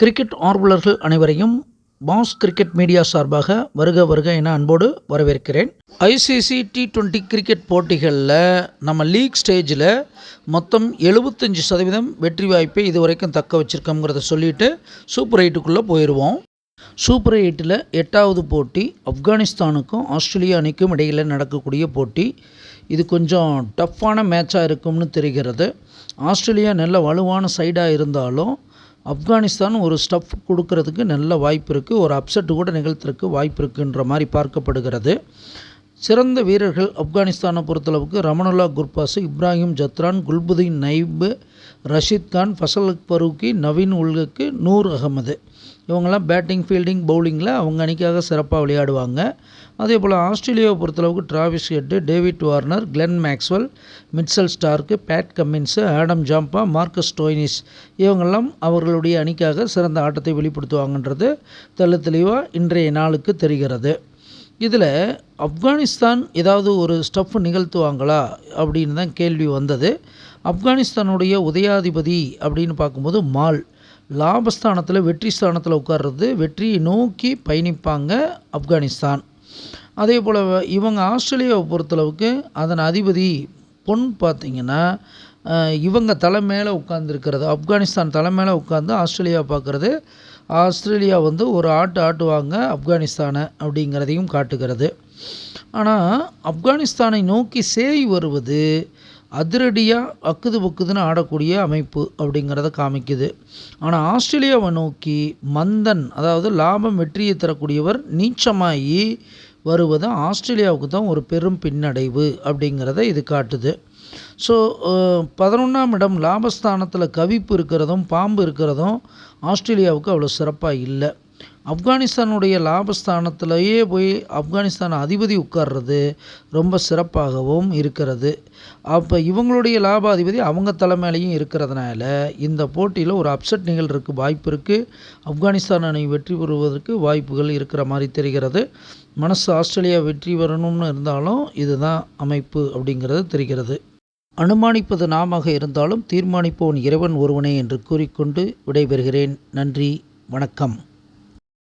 Cricket ஆர்வலர்கள் அனைவரையும் pass cricket media சார்பாக வருக வருக என அன்போடு வரவேற்கிறேன். ஐசிசி டி டுவெண்ட்டி கிரிக்கெட் போட்டிகளில் நம்ம லீக் ஸ்டேஜில் மொத்தம் எழுபத்தஞ்சி சதவீதம் வெற்றி வாய்ப்பை இதுவரைக்கும் தக்க வச்சுருக்கோங்கிறத சொல்லிவிட்டு சூப்பர் எயிட்டுக்குள்ளே போயிடுவோம் சூப்பர் எயிட்டில் எட்டாவது போட்டி ஆப்கானிஸ்தானுக்கும் ஆஸ்திரேலியா அணிக்கும் இடையில் நடக்கக்கூடிய போட்டி. இது கொஞ்சம் டஃப்பான மேட்சாக இருக்கும்னு தெரிகிறது. ஆஸ்திரேலியா நல்ல வலுவான சைடாக இருந்தாலும் ஆப்கானிஸ்தான் ஒரு ஸ்டஃப் கொடுக்கறதுக்கு நல்ல வாய்ப்பு இருக்குது ஒரு அப்செட் கூட நிகழ்த்துறதுக்கு வாய்ப்பு இருக்குன்ற மாதிரி பார்க்கப்படுகிறது. சிறந்த வீரர்கள் ஆப்கானிஸ்தானை பொறுத்தளவுக்கு ரமணுல்லா குர்பாஸு இப்ராஹிம் ஜத்ரான் குல்புதீன் நைபு ரஷீத் கான் ஃபசல் ஃபரூக்கி நவீன் உல்குக்கு நூர் அகமது. இவங்கெல்லாம் பேட்டிங் ஃபீல்டிங் பவுலிங்கில் அவங்க அணிக்காக சிறப்பாக விளையாடுவாங்க. அதே போல் ஆஸ்திரேலியாவை பொறுத்தளவுக்கு Travis Head David Warner Glenn Maxwell Mitchell Starc Pat Cummins Adam Zampa Marcus Stoinis இவங்கெல்லாம் அவர்களுடைய அணிக்காக சிறந்த ஆட்டத்தை வெளிப்படுத்துவாங்கன்றது தெள்ள தெளிவாக இன்றைய நாளுக்கு தெரிகிறது. இதில் ஆப்கானிஸ்தான் ஏதாவது ஒரு ஸ்டஃப் நிகழ்த்துவாங்களா அப்படின்னு தான் கேள்வி வந்தது. ஆப்கானிஸ்தானுடைய உதயாதிபதி அப்படின்னு பார்க்கும்போது மால் லாபஸ்தானத்தில் வெற்றி ஸ்தானத்தில் உட்கார்றது வெற்றியை நோக்கி பயணிப்பாங்க ஆப்கானிஸ்தான். அதே போல் இவங்க ஆஸ்திரேலியாவை பொறுத்தளவுக்கு அதன் அதிபதி பொன் பார்த்திங்கன்னா இவங்க தலை மேலே உட்காந்துருக்கிறது ஆப்கானிஸ்தான் தலை மேலே உட்காந்து ஆஸ்திரேலியா பார்க்குறது. ஆஸ்திரேலியா வந்து ஒரு ஆட்டு ஆட்டுவாங்க ஆப்கானிஸ்தானை அப்படிங்கிறதையும் காட்டுகிறது. ஆனால் ஆப்கானிஸ்தானை நோக்கி சேய் வருவது அதிரடியாக அக்குது பக்குதுன்னு ஆடக்கூடிய அமைப்பு அப்படிங்கிறத காமிக்குது. ஆனால் ஆஸ்திரேலியாவை நோக்கி மந்தன் அதாவது லாபம் வெற்றியை தரக்கூடியவர் நீச்சமாகி வருவது ஆஸ்திரேலியாவுக்கு தான் ஒரு பெரும் பின்னடைவு அப்படிங்கிறத இது காட்டுது. ஸோ uh, பதினொன்றாம் இடம் லாபஸ்தானத்தில் கவிப்பு இருக்கிறதும் பாம்பு இருக்கிறதும் ஆஸ்திரேலியாவுக்கு அவ்வளோ சிறப்பாக இல்லை. ஆப்கானிஸ்தானுடைய லாபஸ்தானத்திலேயே போய் ஆப்கானிஸ்தான் அதிபதி உட்கார்றது ரொம்ப சிறப்பாகவும் இருக்கிறது. அப்போ இவங்களுடைய லாப அதிபதி அவங்க தலைமையிலையும் இருக்கிறதுனால இந்த போட்டியில் ஒரு அப்செட் நிகழ்றதுக்கு வாய்ப்பு இருக்குது ஆப்கானிஸ்தான் அணி வெற்றி பெறுவதற்கு வாய்ப்புகள் இருக்கிற மாதிரி தெரிகிறது. மனசு ஆஸ்திரேலியா வெற்றி வரணும்னு இருந்தாலும் இதுதான் அமைப்பு அப்படிங்கிறது தெரிகிறது. அனுமானிப்பது நாமாக இருந்தாலும் தீர்மானிப்பவன் இறைவன் ஒருவனே என்று கூறிக்கொண்டு விடைபெறுகிறேன். நன்றி வணக்கம்.